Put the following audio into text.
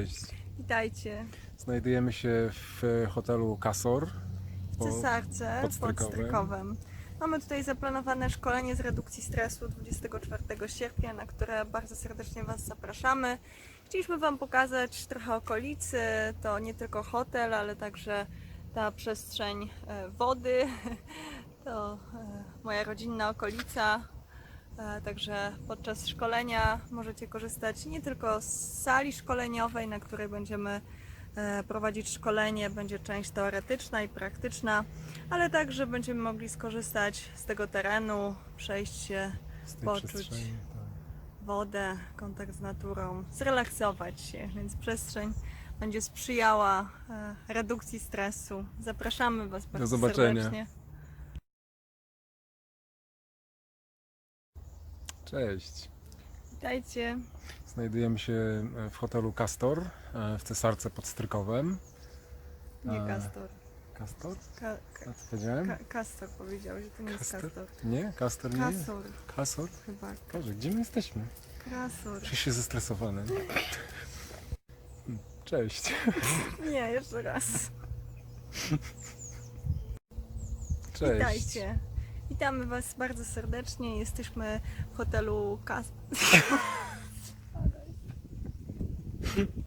Cześć. Witajcie. Znajdujemy się w hotelu Casor. W Cesarce pod pod Strykowem. Strykowem. Mamy tutaj zaplanowane szkolenie z redukcji stresu 24 sierpnia, na które bardzo serdecznie Was zapraszamy. Chcieliśmy Wam pokazać trochę okolicy. To nie tylko hotel, ale także ta przestrzeń e, wody. To e, moja rodzinna okolica. E, Także podczas szkolenia możecie korzystać nie tylko z sali szkoleniowej, na której będziemy e, prowadzić szkolenie, będzie część teoretyczna i praktyczna, ale także będziemy mogli skorzystać z tego terenu, przejść się, poczuć. tak. wodę, kontakt z naturą, zrelaksować się, więc przestrzeń będzie sprzyjała e, redukcji stresu. Zapraszamy Was bardzo zobaczenia. serdecznie. Cześć. Witajcie. Znajdujemy się w hotelu Castor e, w Cesarce pod Strykowem. Nie A, Kastor. Castor? Ka, A ka, co powiedziałem? ka, kastor powiedział, że to nie jest Kastor? kastor. Nie? Castor nie? Kasor Casor? chyba. Boże, gdzie my jesteśmy? Kasor. Czuję się zestresowany. Cześć. Nie, jeszcze raz. Cześć. Witajcie. Witamy Was bardzo serdecznie. Jesteśmy w hotelu Kas...